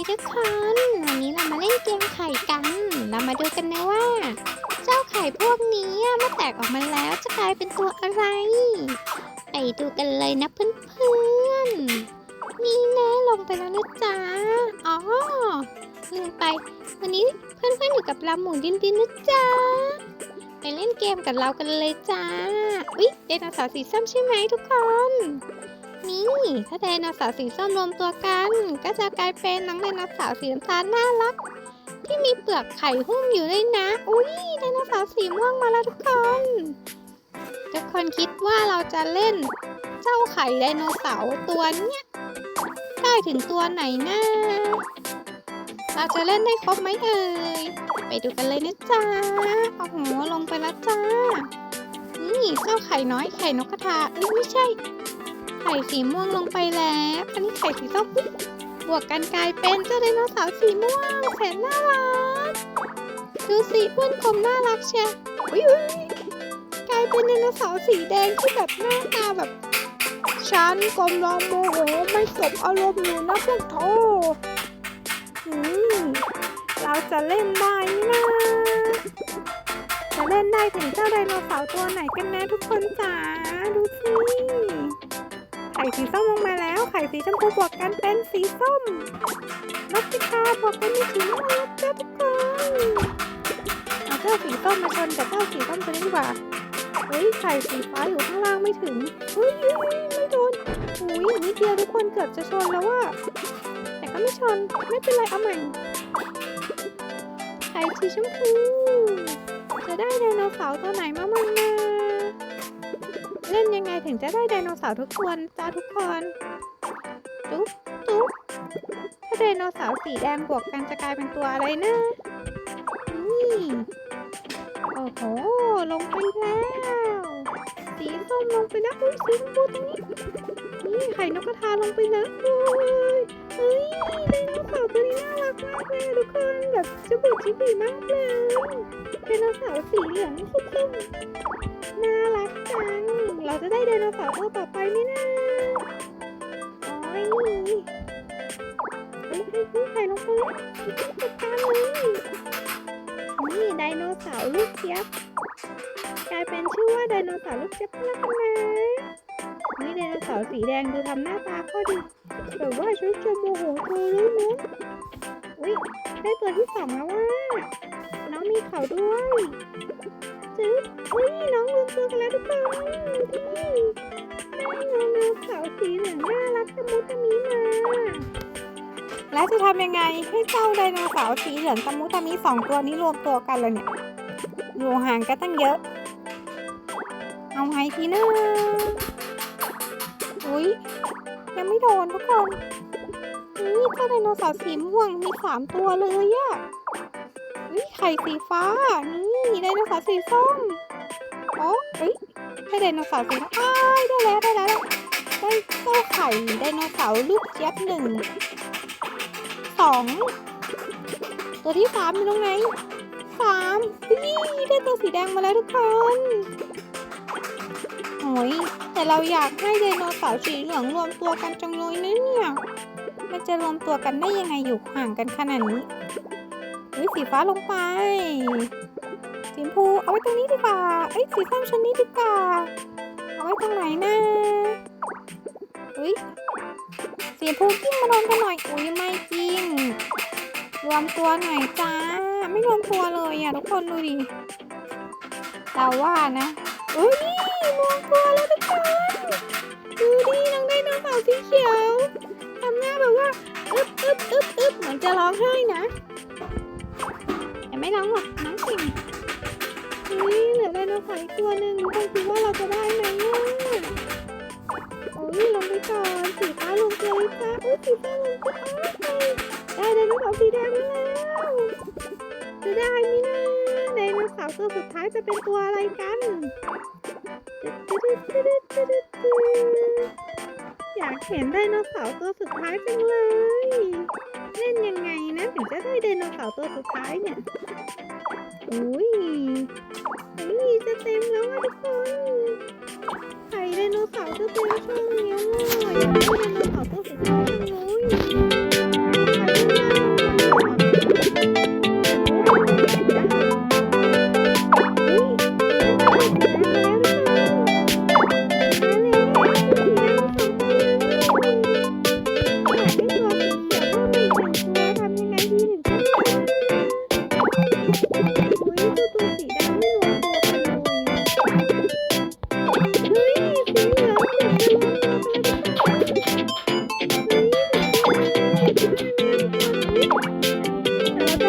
ดีทุกคน วันนี้เรามาเล่นเกมไข่กัน เรามาดูกันนะว่า เจ้าไข่พวกนี้เมื่อแตกออกมาแล้วจะกลายเป็นตัวอะไร ไปดูกันเลยนะเพื่อนๆ นี่แน่ลงไปแล้วนะจ๊ะ อ๋อลืมไป วันนี้เพื่อนๆอยู่กับเราหมูดินดินนะจ๊ะ ไปเล่นเกมกับเรากันเลยจ้า อุ๊ยไดโนเสาร์สีส้มใช่ไหมทุกคน นี่ถ้าไดโนเสาร์สีส้มรวมตัวกัน ก็จะกลายเป็นน้องไดโนเสาร์สีน้ำตาลน่ารัก ที่มีเปลือกไข่หุ้มอยู่ด้วยนะ อุ้ยไดโนเสาร์สีม่วงมาแล้วทุกคนทุกคนคิดว่าเราจะเล่น เจ้าไข่ไดโนเสาร์ตัวเนี้ยได้ถึงตัวไหนนะเราจะเล่นได้ครบไหมเอ่ยไปดูกันเลยนะจ๊ะโอ้โหลงไปแล้วจ้านี่เจ้าไข่น้อยไข่นกกระทาเอ้ยไม่ใช่ ไข่สีม่วงลงไปแล้ว อันนี้ไข่สีส้มบวกกันกลายเป็นเจ้าไดโนเสาร์สีม่วงแสนน่ารัก ดูสิเพื่อนคมน่ารักเชียวอุ้ยกลายเป็นไดโนเสาร์สีแดงที่แบบหน้าตาแบบฉันกำลังโมโหไม่สบอารมณ์อยู่นะพวกเธออืมเราจะเล่นได้นะ จะเล่นได้ถึงเจ้าไดโนเสาร์ตัวไหนกันแน่ทุกคนจ๋า ดูสิ ข่สีส้มลงมาแล้ว ไข่สีชมพูบวกกันเป็นสีส้มนกพิคาบวกกันเป็นสีม่วงจ้าทุกคนเอาเจ้าสีส้มมาชนกับเจ้าสีส้มตัวนี้ดีกว่าเฮ้ยไข่สีฟ้าอยู่ข้างล่างไม่ถึงเฮ้ยยเฮ้ยไม่โดนอุ้ยนิดเดียวทุกคนเกือบจะชนแล้วว่าแต่ก็ไม่ชนไม่เป็นไรเอาใหม่ไข่สีชมพูจะได้ไดโนเสาร์ตัวไหนมามั่งนะ เล่นยังไงถึงจะได้ไดโนเสาร์ทุกตัวนจ้าทุกคนตุ๊บตุ๊บถ้าไดโนเสาร์สีแดงบวกกันจะกลายเป็นตัวอะไรนะนี่โอ้โหลงไปแล้วสีส้มลงไปแล้วอุ้ยสีชมพูตรงนี้นี่ไข่นกกระทาลงไปแล้วเฮ้ยเฮ้ยไดโนเสาร์ตัวนี้น่ารักมากเลยทุกคนแบบจุบุจิบีมากเลยไดโนเสาร์สีเหลืองส้มๆ น่ารักจัง เราจะได้ไดโนเสาร์ตัวต่อไปไหมนะโอ้ยนี่เฮ้ยเฮ้ยเฮ้ยไข่ลงไปแล้วจัดการเลยนี่ไดโนเสาร์ลูกเจี๊ยบกลายเป็นชื่อว่าไดโนเสาร์ลูกเจี๊ยบแล้วกันนะนี่ไดโนเสาร์สีแดงดูทำหน้าตาข้อดีแบบว่าชุดชมโมโหเธอรู้มั้ยอุ้ยได้ตัวที่สองแล้วว่าน้องมีเขาด้วย จึ๊บอุ้ยน้องรวมตัวกันแล้วทุกคนนี่ได้ไดโนเสาร์สีเหลืองน่ารักตะมุตะมิมาแล้วจะทำยังไงให้เจ้าไดโนเสาร์สีเหลืองตะมุตะมิสองตัวนี้รวมตัวกันเลยเนี่ยอยู่ห่างกันตั้งเยอะ เอาไงทีนะอุ้ยยังไม่โดนทุกคนนี่เจ้าไดโนเสาร์สีม่วงมีสามตัวเลยอะอุ้ยไข่สีฟ้านี่ ไดโนเสาร์สีส้มอ๋อเอ้ยได้ไดโนเสาร์สีน้ำอ้ายได้แล้วได้แล้วได้เจ้าไข่ไดโนเสาร์ลูกเจี๊ยบหนึ่งสองตัวที่สามอยู่ตรงไหนสามนี่ได้ตัวสีแดงมาแล้วทุกคนโอ้ยแต่เราอยากให้ไดโนเสาร์สีเหลืองรวมตัวกันจังเลยนะเนี่ยมันจะรวมตัวกันได้ยังไงอยู่ห่างกันขนาดนี้อุ้ยสีฟ้าลงไป สีชมพูเอาไว้ตรงนี้ดีกว่าเอ้ยสีส้มชั้นนี้ดีกว่าเอาไว้ตรงไหนนะอุ้ยสีชมพูกิ้งมาโดนกันหน่อยอุ้ยไม่จริงรวมตัวหน่อยจ้าไม่รวมตัวเลยอะทุกคนดูดิแต่ว่านะอุ้ยนี่มตัวแล้ว ตัวหนึ่งทุกคนคิดว่าเราจะได้ไหมอะโอ้ยลงไปก่อนสีฟ้าลงเลยจ้าอุ้ยสีฟ้าลงไปอ้าวได้ไดโนเสาร์สีแดงมาแล้วจะได้ไหมนะไดโนเสาร์ตัวสุดท้ายจะเป็นตัวอะไรกันอยากเห็นไดโนเสาร์ตัวสุดท้ายจังเลย เล่นยังไงนะถึงจะได้ไดโนเสาร์ตัวสุดท้ายเนี่ย อุ้ยอุ้ยจะเต็มแล้วทุกคนไข่ไดโนเสาร์จะเต็มช่องเนี้ยเลย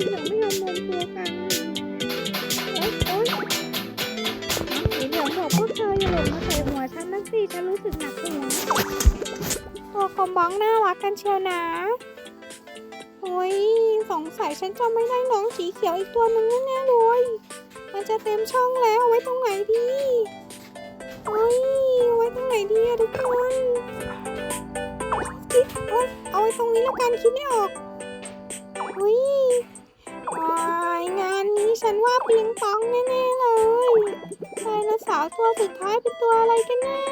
คนน้องสีเหลืองไม่ยอมรวมตัวกัน โอ๊ยโอ๊ยน้องสีเหลืองบอกพวกเธออย่าหล่นมาใส่หัวฉันนะสิฉันรู้สึกหนักหัวตัวคอมบ้องน่ารักกันเชียวนะ โอ้ยสงสัยฉันจะไม่ได้น้องสีเขียวอีกตัวหนึ่งแน่ๆเลย มันจะเต็มช่องแล้วไว้ตรงไหนดีโอ้ยไว้ตรงไหนดีอะทุกคนคิดโอ๊ยเอาไว้ตรงนี้แล้วกันคิดไม่ออกโอ้ยโอ้ย ฉันว่าปิงปองแน่ๆเลยไดโนเสาร์ตัวสุดท้ายเป็นตัวอะไรกันแน่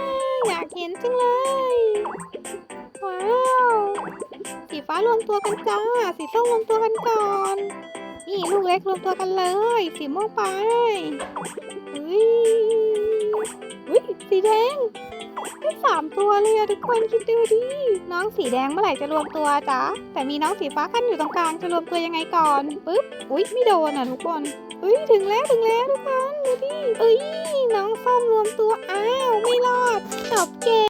อยากเห็นจังเลย ว้าวสีฟ้ารวมตัวกันจ้า สีส้มรวมตัวกันก่อน นี่ลูกเล็กรวมตัวกันเลย สีม่วงไปเฮ้ยเฮ้ยสีแดง ได้สามตัวเลยอะทุกคนคิดดูดิ น้องสีแดงเมื่อไหร่จะรวมตัวจ๊ะ แต่มีน้องสีฟ้าขั้นอยู่ตรงกลางจะรวมตัวยังไงก่อนปึ๊บ อุ้ยไม่โดนอะทุกคนอุ้ยถึงแล้วถึงแล้วทุกคนดูดิเอ้ยน้องส้มรวมตัวอ้าวไม่รอดจบเกม